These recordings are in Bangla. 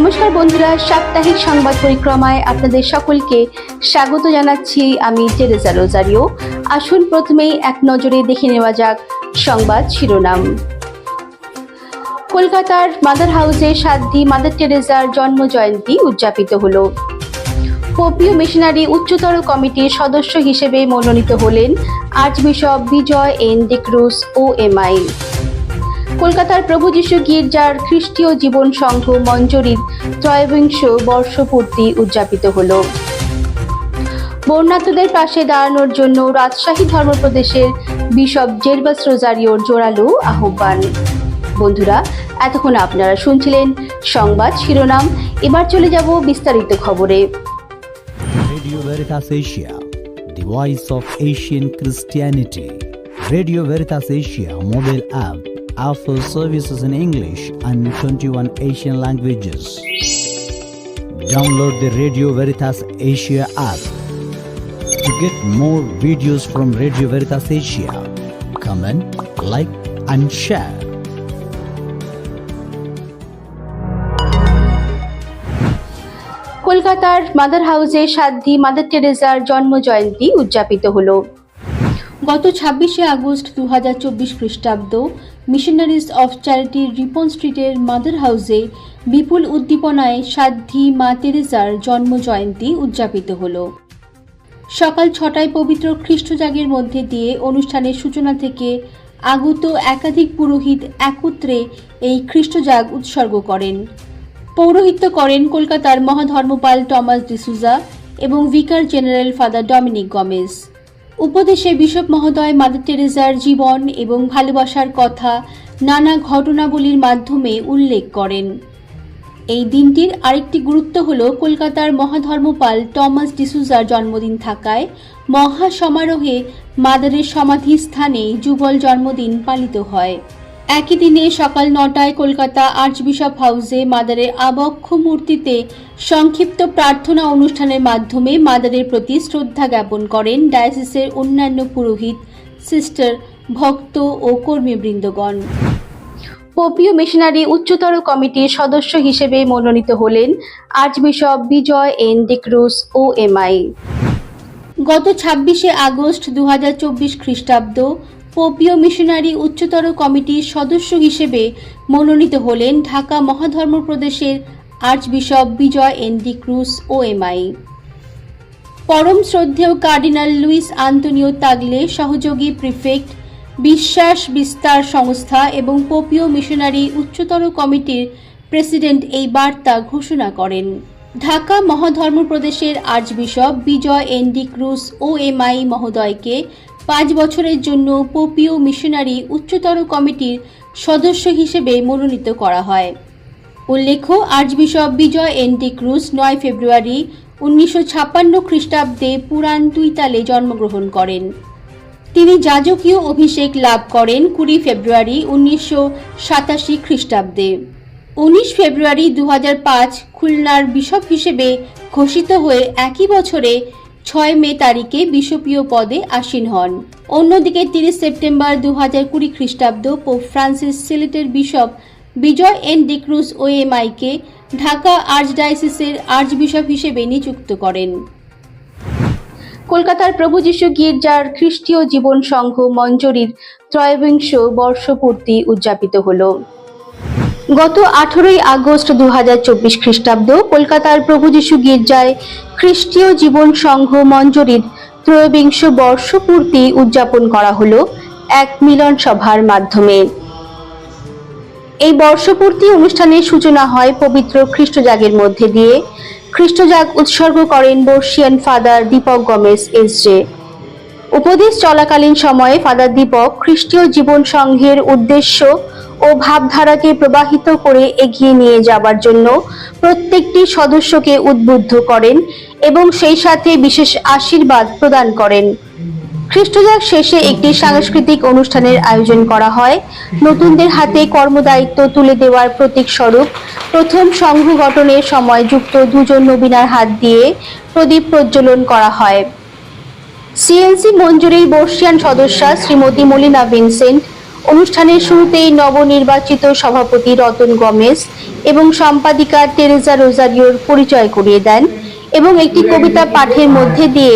নমস্কার বন্ধুরা, সাপ্তাহিক সংবাদ পরিক্রমায় আপনাদের সকলকে স্বাগত জানাচ্ছি আমি টেরেজা রোজারিও। আসুন প্রথমেই এক নজরে দেখে নেওয়া যাক সংবাদ শিরোনাম। কলকাতার মাদার হাউসে সাধ্যি মাদার টেরেজার জন্ম জয়ন্তী উদযাপিত হলো। পোপীয় মিশনারি উচ্চতর কমিটির সদস্য হিসেবে মনোনীত হলেন archbishop Bijoy, N D'Cruz O MI কলকাতার প্রভু যিশু গির্জার খ্রিস্টীয় জীবন সংঘ মঞ্জরির ত্রয়োবিংশ বর্ষপূর্তি উদযাপিত হল। বর্ণাঢ্যদের পাশে দাঁড়ানোর জন্য রাজশাহী ধর্মপ্রদেশের বিশপ জেরবাস রোজারিওর জোরালো আহ্বান। বন্ধুরা এতক্ষণ আপনারা শুনছিলেন সংবাদ শিরোনাম। এবার চলে যাব বিস্তারিত খবরে। Radio Veritas Asia, the voice of Asian Christianity. Radio Veritas Asia mobile app offers services in English and 21 Asian languages. Download the Radio Veritas Asia app to get more videos from Radio Veritas Asia. Comment, like, and share. কলকাতার মাদার হাউসে সাধ্যি মাদার টেরেজার জন্ম জয়ন্তী উদযাপিত হলো গত ছাব্বিশে আগস্ট দু হাজার চব্বিশ খ্রিস্টাব্দ মিশনারিজ অফ চ্যারিটি রিপন স্ট্রিটের মাদার হাউসে বিপুল উদ্দীপনায় সাধ্যি মা তেরেজার জন্ম জয়ন্তী উদযাপিত হলো। সকাল ছটায় পবিত্র খ্রিস্টজাগের মধ্যে দিয়ে অনুষ্ঠানের সূচনা থেকে আগত একাধিক পুরোহিত একত্রে এই খ্রিস্টজাগ উৎসর্গ করেন। পৌরোহিত্য করেন কলকাতার মহাধর্মপাল টমাস ডিসুজা এবং vicar general father Dominic Gomes. উপদেশে bishop মহোদয় মাদার টেরেজার জীবন এবং ভালোবাসার কথা নানা ঘটনাবলীর মাধ্যমে উল্লেখ করেন। এই দিনটির আরেকটি গুরুত্ব হল কলকাতার মহাধর্মপাল টমাস ডিসুজার জন্মদিন থাকায় মহা সমারোহে মাদারের সমাধি স্থানে যুগল জন্মদিন পালিত হয়। একই দিনে সকাল নটায় কলকাতা আর্চবিশপ হাউসে মাদারের আবক্ষ মূর্তিতে সংক্ষিপ্ত প্রার্থনা অনুষ্ঠানের মাধ্যমে মাদারের প্রতি শ্রদ্ধা জ্ঞাপন করেন ডায়াসিসের অন্যান্য পুরোহিত সিস্টার ভক্ত ও কর্মীবৃন্দগণ। পোপীয় মিশনারি উচ্চতর কমিটির সদস্য হিসেবে মনোনীত হলেন archbishop Bijoy N D'Cruz O MI গত ছাব্বিশে আগস্ট দু হাজার চব্বিশ খ্রিস্টাব্দ পোপীয় মিশনারি উচ্চতর কমিটির সদস্য হিসেবে মনোনীত হলেন ঢাকা মহাধর্ম প্রদেশের archbishop Bijoy N D'Cruz O MI পরম শ্রদ্ধেয় কার্ডিনাল লুইস আন্তনিও তাগলে, সহযোগী প্রিফেক্ট বিশ্বাস বিস্তার সংস্থা এবং পোপীয় মিশনারি উচ্চতর কমিটির প্রেসিডেন্ট এই বার্তা ঘোষণা করেন। ঢাকা মহাধর্ম প্রদেশের archbishop Bijoy N D'Cruz O MI মহোদয়কে পাঁচ বছরের জন্য পোপীয় মিশনারি উচ্চতর কমিটির সদস্য হিসেবে মনোনীত করা হয়। উল্লেখ্য, archbishop Bijoy N D cruise নয় ফেব্রুয়ারি উনিশশো ছাপ্পান্ন খ্রিস্টাব্দে পুরান তুইতালে জন্মগ্রহণ করেন। তিনি যাজকীয় অভিষেক লাভ করেন কুড়ি ফেব্রুয়ারি উনিশশো সাতাশি খ্রিস্টাব্দে। উনিশ ফেব্রুয়ারি দু খুলনার বিশপ হিসেবে ঘোষিত হয়ে একই বছরে ছয় মে তারিখে বিশপীয় পদে আসীন হন। অন্যদিকে তিরিশ সেপ্টেম্বর দু হাজার কুড়ি খ্রিস্টাব্দ পোপ ফ্রান্সিস সিলেটের bishop Bijoy N D'Cruz O এমআইকে Dhaka আর্চডায়াসিসের আর্চবিশপ হিসেবে নিযুক্ত করেন। কলকাতার প্রভু যিশু গির্জার খ্রিস্টীয় জীবন সংঘ মঞ্জরির ত্রয়োবিংশ বর্ষপূর্তি উদযাপিত হলো। গত আঠেরোই আগস্ট দু হাজার চব্বিশ খ্রিস্টাব্দ কলকাতার প্রভু যিশু গির্জায় খ্রিস্টীয় জীবন সংঘ মঞ্জরির ত্রয়োবিংশ বর্ষপূর্তি উদযাপন করা হলো এক মিলন সভার মাধ্যমে। এই বর্ষপূর্তি অনুষ্ঠানের সূচনা হয় পবিত্র খ্রিস্টজাগের মধ্যে দিয়ে। খ্রিস্টজাগ উৎসর্গ করেন বর্ষিয়ান father Dipak Gomes S J. উপদেশ চলাকালীন সময়ে ফাদার দীপক খ্রিস্টীয় জীবন সংঘের উদ্দেশ্য ও ভাবধারাকে প্রবাহিত করে এগিয়ে নিয়ে যাবার জন্য প্রত্যেকটি সদস্যকে উদ্বুদ্ধ করেন এবং সেই সাথে বিশেষ আশীর্বাদ প্রদান করেন। খ্রিস্টজাগ শেষে একটি সাংস্কৃতিক অনুষ্ঠানের আয়োজন করা হয়। নতুনদের হাতে কর্মদায়িত্ব তুলে দেওয়ার প্রতীক স্বরূপ প্রথম সংঘ গঠনের সময় যুক্ত দুজন নবীনার হাত দিয়ে প্রদীপ প্রজ্বলন করা হয়। সিএনসি মঞ্জুরির বর্ষিয়ান সদস্যা শ্রীমতী মলিনা ভিনসেন্ট। অনুষ্ঠানের শুরুতেই নবনির্বাচিত সভাপতি রতন গমেজ এবং সম্পাদিকা টেরেজা রোজারিওর পরিচয় করিয়ে দেন এবং একটি কবিতা পাঠের মধ্যে দিয়ে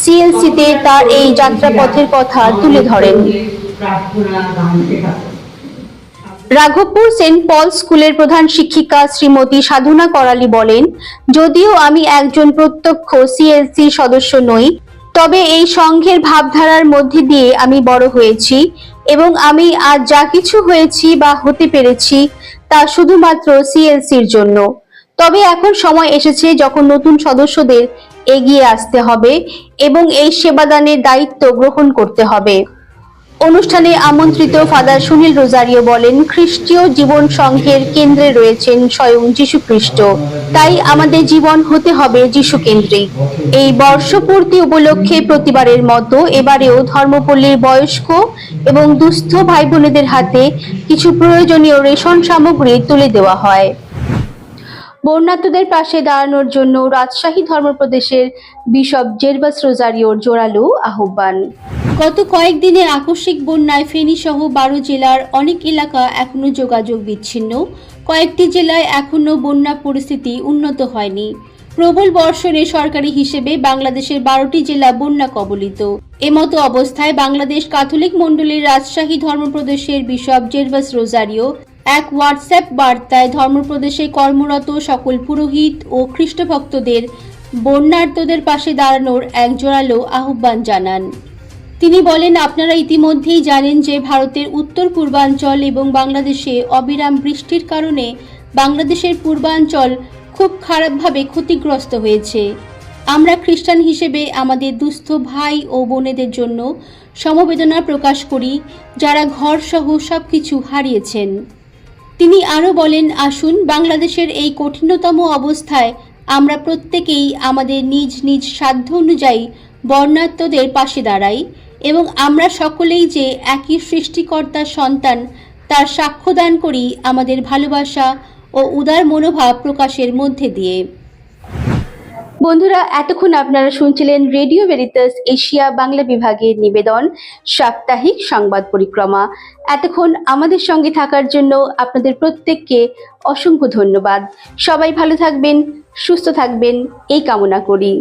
সিএলসিতে তার এই যাত্রাপথের কথা তুলে ধরেন। রাঘবপুর সেন্ট পল স্কুলের প্রধান শিক্ষিকা শ্রীমতী সাধনা করালি বলেন, যদিও আমি একজন প্রত্যক্ষ সিএলসি সদস্য নই তবে এই সংঘের ভাবধারার মধ্যে দিয়ে আমি বড় হয়েছি এবং আমি আজ যা কিছু হয়েছি বা হতে পেরেছি তা শুধুমাত্র সিএলসির জন্য। তবে এখন সময় এসেছে যখন নতুন সদস্যদের এগিয়ে আসতে হবে এবং এই সেবাদানের দায়িত্ব গ্রহণ করতে হবে। অনুষ্ঠানে আমন্ত্রিত ফাদার সুনীল রোজারিও বলেন, খ্রিস্টীয় জীবন সংঘের কেন্দ্রে রয়েছেন স্বয়ং যীশু খ্রিস্ট তাই আমাদের জীবন হতে হবে যীশু কেন্দ্রিক এই বর্ষপূর্তি উপলক্ষে প্রতিবারের মতো এবারেও ধর্মপল্লীর বয়স্ক এবং দুস্থ ভাই বোনেদের হাতে কিছু প্রয়োজনীয় রেশন সামগ্রী তুলে দেওয়া হয়। বন্যার্তদের পাশে দাঁড়ানোর জন্য রাজশাহী ধর্মপ্রদেশের বিশপ জেরবাস রোজারিওর জোরালো আহ্বান। গত কয়েকদিনের আকস্মিক বন্যায় ফেনী সহ বারো জেলার অনেক এলাকা এখনও যোগাযোগ বিচ্ছিন্ন। কয়েকটি জেলায় এখনও বন্যা পরিস্থিতি উন্নত হয়নি। প্রবল বর্ষণে সরকারি হিসেবে বাংলাদেশের বারোটি জেলা বন্যা কবলিত। এমতো অবস্থায় বাংলাদেশ ক্যাথলিক মণ্ডলীর রাজশাহী ধর্মপ্রদেশের বিশপ জেরবাস রোজারিও এক হোয়াটসঅ্যাপ বার্তায় ধর্মপ্রদেশে কর্মরত সকল পুরোহিত ও খ্রিস্টভক্তদের, বন্যার্তদের পাশে দাঁড়ানোর এক জোরালো আহ্বান জানান। তিনি বলেন, আপনারা ইতিমধ্যেই জানেন যে ভারতের উত্তর পূর্বাঞ্চল এবং বাংলাদেশে অবিরাম বৃষ্টির কারণে বাংলাদেশের পূর্বাঞ্চল খুব খারাপভাবে ক্ষতিগ্রস্ত হয়েছে। আমরা খ্রিস্টান হিসেবে আমাদের দুস্থ ভাই ও বোনেদের জন্য সমবেদনা প্রকাশ করি, যারা ঘরসহ সব কিছু হারিয়েছেন। তিনি আরও বলেন, আসুন, বাংলাদেশের এই কঠিনতম অবস্থায় আমরা প্রত্যেকেই আমাদের নিজ নিজ সাধ্য অনুযায়ী বর্ণাত্মদের পাশে দাঁড়াই এবং আমরা সকলেই যে একই সৃষ্টিকর্তার সন্তান, তার সাক্ষ্যদান করি আমাদের ভালোবাসা ও উদার মনোভাব প্রকাশের মধ্যে দিয়ে। বন্ধুরা, এতক্ষণ আপনারা শুনছিলেন রেডিও ভেরিতাস এশিয়া বাংলা বিভাগের নিবেদন, সাপ্তাহিক সংবাদ পরিক্রমা। এতক্ষণ আমাদের সঙ্গে থাকার জন্য আপনাদের প্রত্যেককে অসংখ্য ধন্যবাদ। সবাই ভালো থাকবেন, সুস্থ থাকবেন, এই কামনা করি।